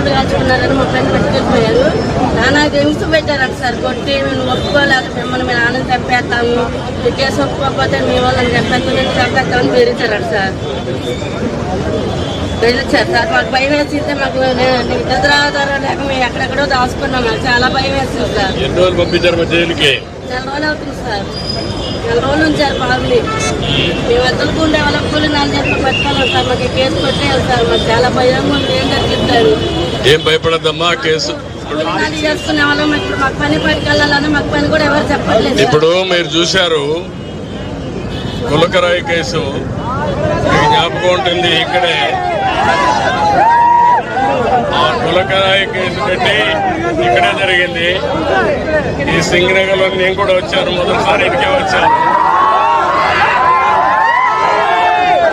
తమ్ముడు కాల్చుకున్నారని మా ఫ్రెండ్ పెట్టుకెళ్ళిపోయారు నానా హింస పెట్టారంట సార్? కొట్టి మేము ఒప్పుకోలేక మిమ్మల్ని మీ నాన్నని చంపేస్తాము ఈ కేసు ఒప్పుకోకపోతే మీ వాళ్ళని చంపేస్తాం నేను చంపేస్తామని బెదిరించారంట సార్. బెదిరించారు సార్. మాకు భయం వేసింది మాకు నే- నిద్ర ఆధారం లేక మేము ఎక్కడెక్కడో దాచుకున్నాం. మాకు చాలా భయం వేసింది సార్. ఎన్ని రోజులు పంపించారు జైలుకి? నెల రోజులు అవుతుంది సార్. నెల రోజులు ఉంచారు బాబుని మేము ఎద్దలకు ఉండే వాళ్ళ కూలి నాలుగు చేతులు పెట్టుకోవాలి సార్ మాకు కేసు కొట్టేయాలి సార్. మాకు చాలా భయం ఉంది. ఏం జరిగిస్తారు ఏం భయపడద్దమ్మా కేసు. ఇప్పుడు మీరు చూశారు కులకరాయి కేసు. మీకు జ్ఞాపకం ఉంటుంది ఇక్కడే. ఆ కులకరాయి కేసు పెట్టి ఇక్కడే జరిగింది. ఈ సింగనగర్లో నేను కూడా వచ్చాను మొదటిసారి ఇటుకే వచ్చాను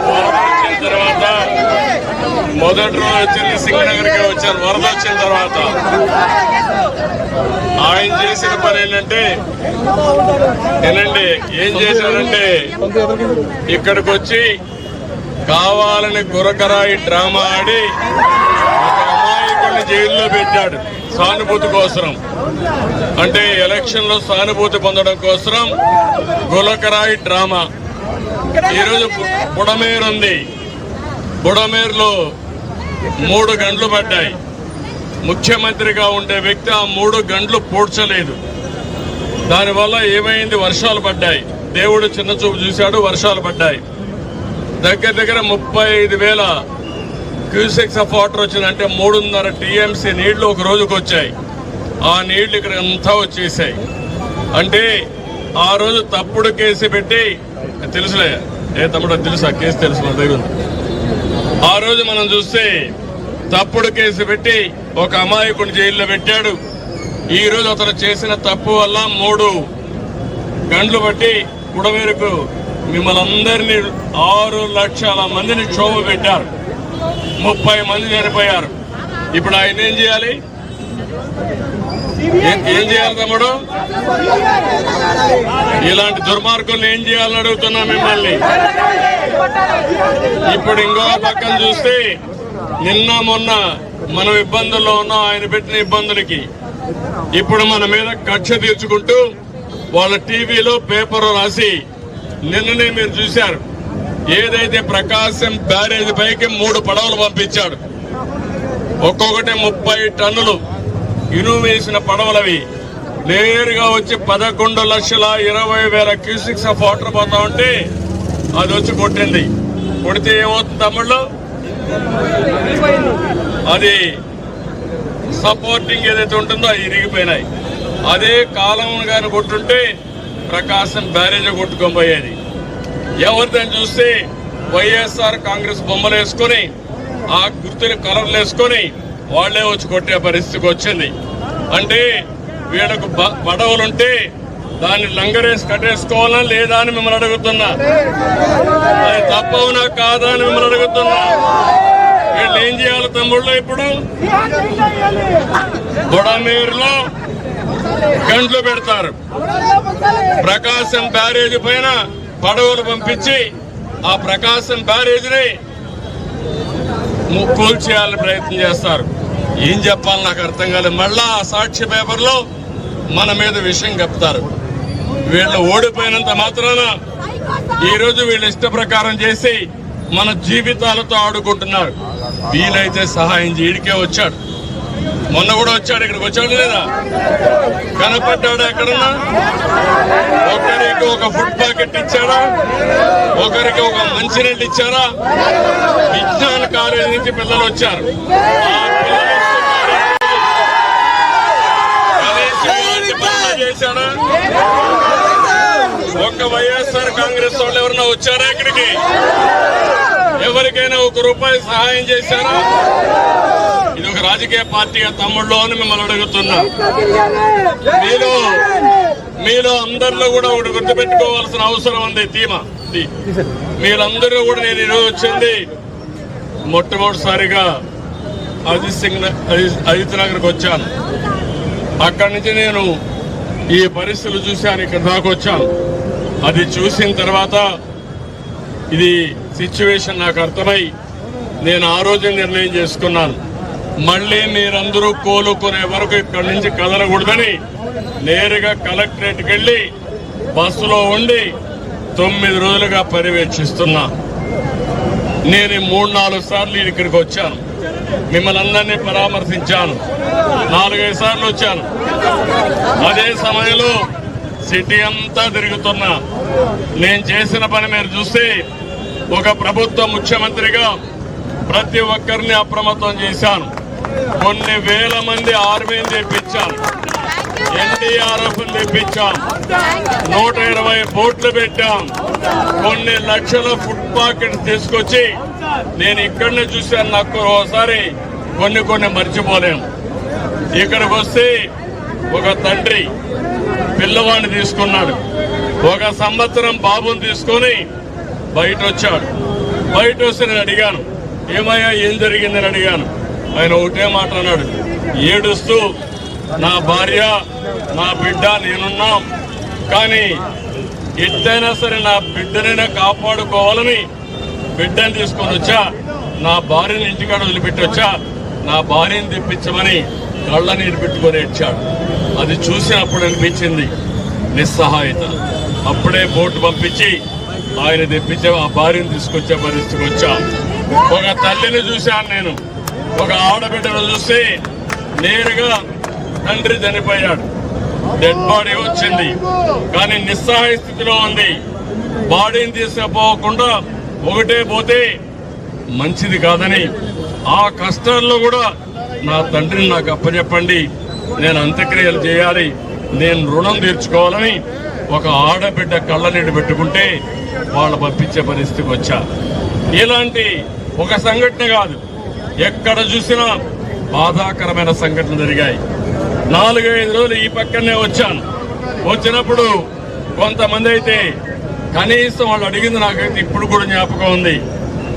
వరద వచ్చిన తర్వాత మొదటి రోజు వచ్చింది సింగనగర్కి వచ్చారు. వరద వచ్చిన తర్వాత ఆయన చేసిన పని ఏంటంటే వినండి ఏం చేశారంటే ఇక్కడికి వచ్చి కావాలని గురకరాయి డ్రామా ఆడి ఒక అమాయకుడిని జైల్లో పెట్టాడు సానుభూతి కోసం. అంటే ఎలక్షన్లో సానుభూతి పొందడం కోసం గులకరాయి డ్రామా. ఈరోజు బు- బుడమేరు ఉంది బుడమేరులో మూడు గంటలు పడ్డాయి. ముఖ్యమంత్రిగా ఉండే వ్యక్తి ఆ మూడు గంటలు పూడ్చలేదు. దానివల్ల ఏమైంది? వర్షాలు పడ్డాయి. దేవుడు చిన్న చూపు చూశాడు వర్షాలు పడ్డాయి. దగ్గర దగ్గర ముప్పై ఐదు వేల క్యూసెక్స్ ఆఫ్ వాటర్ వచ్చిందంటే మూడున్నర టీఎంసీ నీళ్ళు ఒక రోజుకు వచ్చాయి. ఆ నీళ్ళు ఇక్కడ అంతా వచ్చేసాయి. అంటే ఆ రోజు తప్పుడు కేసు పెట్టి తెలుసులే. ఏ తమ్ముడు తెలుసు తెలుసా? కేసు తెలుసు మన దగ్గర ఉంది. ఆ రోజు మనం చూస్తే తప్పుడు కేసు పెట్టి ఒక అమాయకుని జైల్లో పెట్టాడు. ఈ రోజు అతను చేసిన తప్పు వల్ల మూడు గండ్లు బట్టి కుడమేరకు మిమ్మల్ని అందరినీ ఆరు లక్షల మందిని క్షోభ పెట్టారు. ముప్పై మంది చనిపోయారు. ఇప్పుడు ఆయన ఏం చేయాలి? ఏం చేయాలి తమ్ముడు? ఇలాంటి దుర్మార్గుల్ని ఏం చేయాలని అడుగుతున్నా మిమ్మల్ని? ఇప్పుడు ఇంకో పక్కన చూస్తే నిన్న మొన్న మనం ఇబ్బందుల్లో ఉన్నాం ఆయన పెట్టిన ఇబ్బందులకి. ఇప్పుడు మన మీద కక్ష తీర్చుకుంటూ వాళ్ళ టీవీలో పేపర్ రాసి నిన్ననే మీరు చూశారు. ఏదైతే ప్రకాశం బ్యారేజ్ పైకి మూడు పడవలు పంపించాడు. ఒక్కొక్కటి ముప్పై టన్నులు ఇనుము వేసిన పడవలవి. నేరుగా వచ్చి పదకొండు లక్షల ఇరవై వేల క్యూసిక్స్ ఆఫ్ వాటర్ పోతా ఉంటే అది వచ్చి కొట్టింది. కొడితే ఏమవుతుంది తమ్ముళ్ళు? అది సపోర్టింగ్ ఏదైతే ఉంటుందో అది ఇరిగిపోయినాయి. అదే కాలం కానీ కొట్టుంటే ప్రకాశం బ్యారేజ్ కొట్టుకోబోయేది పోయేది. ఎవరిదని చూస్తే వైఎస్ఆర్ కాంగ్రెస్ బొమ్మలు వేసుకొని ఆ గుర్తుని కలర్లు వేసుకొని వాళ్ళే వచ్చి కొట్టే పరిస్థితికి వచ్చింది. అంటే వీళ్ళకు బడవలుంటే దాన్ని లంగరేసి కట్టేసుకోవాలా లేదా అని మిమ్మల్ని అడుగుతున్నా. అది తప్పవునా కాదా అని మిమ్మల్ని అడుగుతున్నా. వీళ్ళు ఏం చేయాలి తమ్ముళ్ళు ఇప్పుడు? బుడమేరులో గంట్లు పెడతారు. ప్రకాశం బ్యారేజ్ పైన పడవలు పంపించి ఆ ప్రకాశం బ్యారేజ్ని కూల్చేయాలని ప్రయత్నం చేస్తారు. ఏం చెప్పాలి నాకు అర్థం కాలేదు. మళ్ళా ఆ సాక్షి పేపర్లో మన మీద విషయం చెప్తారు. వీళ్ళు ఓడిపోయినంత మాత్రాన ఈరోజు వీళ్ళు ఇష్ట ప్రకారం చేసి మన జీవితాలతో ఆడుకుంటున్నారు. వీలైతే సహాయం చేయడికే వచ్చాడు. మొన్న కూడా వచ్చాడు. ఇక్కడికి వచ్చాడు లేదా? కనపడ్డాడు ఎక్కడన్నా? ఒకరికి ఒక ఫుడ్ ప్యాకెట్ ఇచ్చారా ఒకరికి ఒక మంచినీళ్ళు ఇచ్చారా? విజ్ఞాన కాలేజీ నుంచి పిల్లలు వచ్చారు ఆ పిల్లలు ఇస్తున్నారు. కనీసం ఇలాంటి పనులు చేశాడా ఒక్క వైఎస్ఆర్ కాంగ్రెస్ వాళ్ళు ఎవరన్నా వచ్చారా ఇక్కడికి? ఎవరికైనా ఒక రూపాయి సహాయం చేశారా? ఇది ఒక రాజకీయ పార్టీగా తమ్ముళ్ళు అని మిమ్మల్ని అడుగుతున్నా. మీలో మీలో అందరిలో కూడా ఒకటి గుర్తుపెట్టుకోవాల్సిన అవసరం ఉంది తీమ మీరందరూ కూడా నేను ఈరోజు వచ్చింది మొట్టమొదటిసారిగా అజిత్ సింగ్ అజిత్ అజిత్ నగర్కి వచ్చాను. అక్కడి నుంచి నేను ఈ పరిస్థితులు చూశాను ఇక్కడ దాకా వచ్చాను. అది చూసిన తర్వాత ఇది సిచ్యువేషన్ నాకు అర్థమై నేను ఆ రోజు నిర్ణయం చేసుకున్నాను. మళ్ళీ మీరందరూ కోలుకునే వరకు ఇక్కడి నుంచి కదలకూడదని నేరుగా కలెక్టరేట్కి వెళ్ళి బస్సులో ఉండి తొమ్మిది రోజులుగా పర్యవేక్షిస్తున్నా. నేను మూడు నాలుగు సార్లు ఇక్కడికి వచ్చాను. మిమ్మల్ని అందరినీ పరామర్శించాను. నాలుగైదు సార్లు వచ్చాను. అదే సమయంలో సిటీ అంతా తిరుగుతున్నా. నేను చేసిన పని మీరు చూస్తే ఒక ప్రభుత్వ ముఖ్యమంత్రిగా ప్రతి ఒక్కరిని అప్రమత్తం చేశాను. కొన్ని వేల మంది ఆర్మీని తెప్పించాను. ఎన్డీఆర్ఎఫ్ తెప్పించాం నూట ఇరవై బోట్లు పెట్టాం. కొన్ని లక్షల ఫుడ్ పాకెట్స్ తీసుకొచ్చి నేను ఇక్కడనే చూశాను. నాకు ఒకసారి కొన్ని కొన్ని మర్చిపోలేము ఇక్కడికి వస్తే ఒక తండ్రి పిల్లవాడిని తీసుకున్నాడు. ఒక సంవత్సరం బాబుని తీసుకొని బయట వచ్చాడు బయట వస్తే నేను అడిగాను ఏమయ్యా ఏం జరిగిందని అడిగాను. ఆయన ఒకటే మాట అన్నాడు ఏడుస్తూ నా భార్య నా బిడ్డ నేనున్నాం కానీ ఎట్టైనా సరే నా బిడ్డనైనా కాపాడుకోవాలని బిడ్డని తీసుకొని వచ్చా నా భార్యని ఇంటికాడ వదిలిపెట్టి వచ్చా నా భార్యని తెప్పించమని కళ్ళ నీరు పెట్టుకొని ఏడ్చాడు. అది చూసినప్పుడు అనిపించింది. నిస్సహాయత. అప్పుడే బోటు పంపించి ఆయన తెప్పించే ఆ భార్యను తీసుకొచ్చే పరిస్థితికి వచ్చా. ఒక తల్లిని చూశాను నేను. ఒక ఆడబిడ్డను చూస్తే నేరుగా తండ్రి చనిపోయాడు. డెడ్ బాడీ వచ్చింది. కానీ నిస్సహాయ స్థితిలో ఉంది. బాడీని తీసుకుపోకుండా ఒకటే పోతే మంచిది కాదని ఆ కష్టాల్లో కూడా నా తండ్రిని నాకు అప్పచెప్పండి. నేను అంత్యక్రియలు చేయాలి. నేను రుణం తీర్చుకోవాలని ఒక ఆడబిడ్డ కళ్ళ నీళ్ళు పెట్టుకుంటే వాళ్ళు పంపించే పరిస్థితికి వచ్చా. ఇలాంటి ఒక సంఘటన కాదు. ఎక్కడ చూసినా బాధాకరమైన సంఘటనలు జరిగాయి. నాలుగైదు రోజులు ఈ పక్కనే వచ్చాను. వచ్చినప్పుడు కొంతమంది అయితే కనీసం వాళ్ళు అడిగింది నాకైతే ఇప్పుడు కూడా జ్ఞాపకం ఉంది.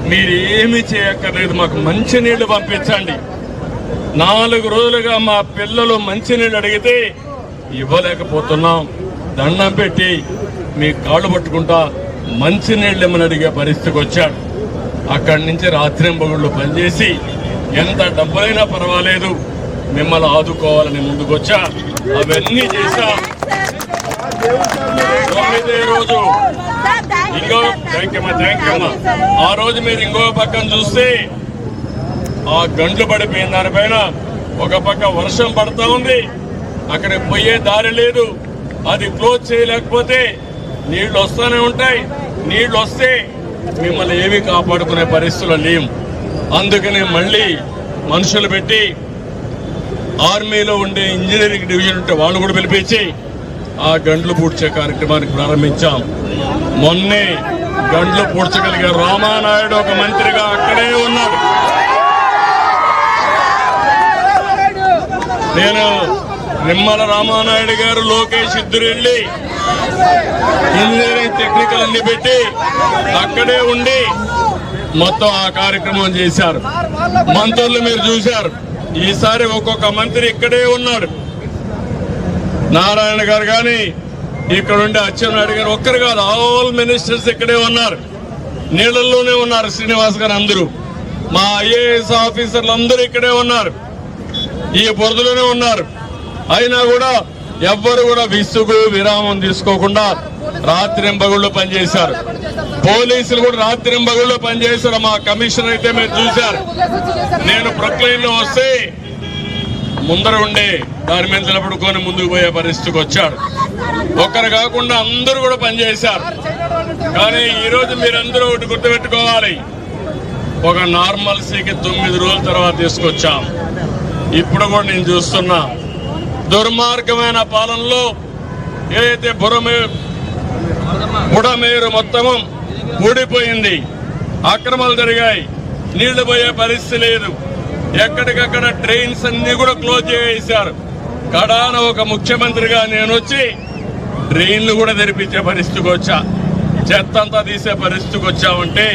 మీరు ఏమి చేయక్కర్లేదు మాకు మంచి నీళ్ళు పంపించండి. నాలుగు రోజులుగా మా పిల్లలు మంచినీళ్ళు అడిగితే ఇవ్వలేకపోతున్నాం. దండం పెట్టి మీ కాళ్ళు పట్టుకుంటా మంచినీళ్ళు ఇమ్మని అడిగే పరిస్థితికి వచ్చాడు. అక్కడి నుంచి రాత్రింబగుళ్ళు పనిచేసి ఎంత డబ్బులైనా పర్వాలేదు మిమ్మల్ని ఆదుకోవాలని ముందుకొచ్చా. అవన్నీ చేశా. తొమ్మిదే రోజు. ఇంకో థ్యాంక్ యూ థ్యాంక్ యూ అమ్మా ఆ రోజు మీరు ఇంకో పక్కన చూస్తే ఆ గండ్లు పడిపోయిన దానిపైన ఒక పక్క వర్షం పడతా ఉంది. అక్కడ పోయే దారి లేదు. అది క్లోజ్ చేయలేకపోతే నీళ్ళు వస్తూనే ఉంటాయి. నీళ్ళు వస్తే మిమ్మల్ని ఏమీ కాపాడుకునే పరిస్థితులు లేవు అందుకని మళ్ళీ మనుషులు పెట్టి ఆర్మీలో ఉండే ఇంజనీరింగ్ డివిజన్ ఉంటే వాళ్ళు కూడా పిలిపించి ఆ గండ్లు పూడ్చే కార్యక్రమానికి ప్రారంభించాం. మొన్నే గండ్లు పూడ్చగలిగే రామానాయుడు ఒక మంత్రిగా అక్కడే ఉన్నాడు. నేను నిమ్మల రామానాయుడు గారు లోకేష్ ఇద్దరు వెళ్ళి ఇంజనీరింగ్ టెక్నికల్ అన్ని పెట్టి అక్కడే ఉండి మొత్తం ఆ కార్యక్రమం చేశారు. మంత్రులు మీరు చూశారు. ఈసారి ఒక్కొక్క మంత్రి ఇక్కడే ఉన్నాడు. నారాయణ గారు కానీ ఇక్కడ ఉండే అచ్చెన్నాయుడు గారు ఒక్కరు కాదు ఆల్ మినిస్టర్స్ ఇక్కడే ఉన్నారు. నీళ్ళల్లోనే ఉన్నారు శ్రీనివాస్ గారు అందరూ. మా ఐఏఎస్ ఆఫీసర్లు అందరూ ఇక్కడే ఉన్నారు. ఈ బురదలోనే ఉన్నారు. అయినా కూడా ఎవ్వరు కూడా విసుగు విరామం తీసుకోకుండా రాత్రింబగుళ్ళు పనిచేశారు. పోలీసులు కూడా రాత్రింబగుళ్ళు పనిచేశారు. మా కమిషనర్ అయితే మీరు చూశారు. నేను ప్రొక్లైన్లో వస్తే ముందర ఉండే దాని మీద నిలబడుకొని ముందుకు పోయే పరిస్థితికి వచ్చాడు. ఒక్కరు కాకుండా అందరూ కూడా పనిచేశారు. కానీ ఈరోజు మీరందరూ ఒకటి గుర్తుపెట్టుకోవాలి. ఒక నార్మల్సీకి తొమ్మిది రోజుల తర్వాత తీసుకొచ్చాం. ఇప్పుడు కూడా నేను చూస్తున్నా దుర్మార్గమైన పాలనలో ఏదైతే బురమే బుడమేరు మొత్తము ఊడిపోయింది. అక్రమాలు జరిగాయి. నీళ్ళు పోయే పరిస్థితి లేదు. ఎక్కడికక్కడ ట్రైన్స్ అన్ని కూడా క్లోజ్ చేసేశారు. కడాన ఒక ముఖ్యమంత్రిగా నేను వచ్చి ట్రైన్లు కూడా తెరిపించే పరిస్థితికి వచ్చా. చెత్త అంతా తీసే పరిస్థితికి వచ్చామంటే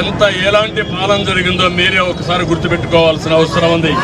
ఎంత ఎలాంటి పాలన జరిగిందో మీరే ఒకసారి గుర్తుపెట్టుకోవాల్సిన అవసరం ఉంది.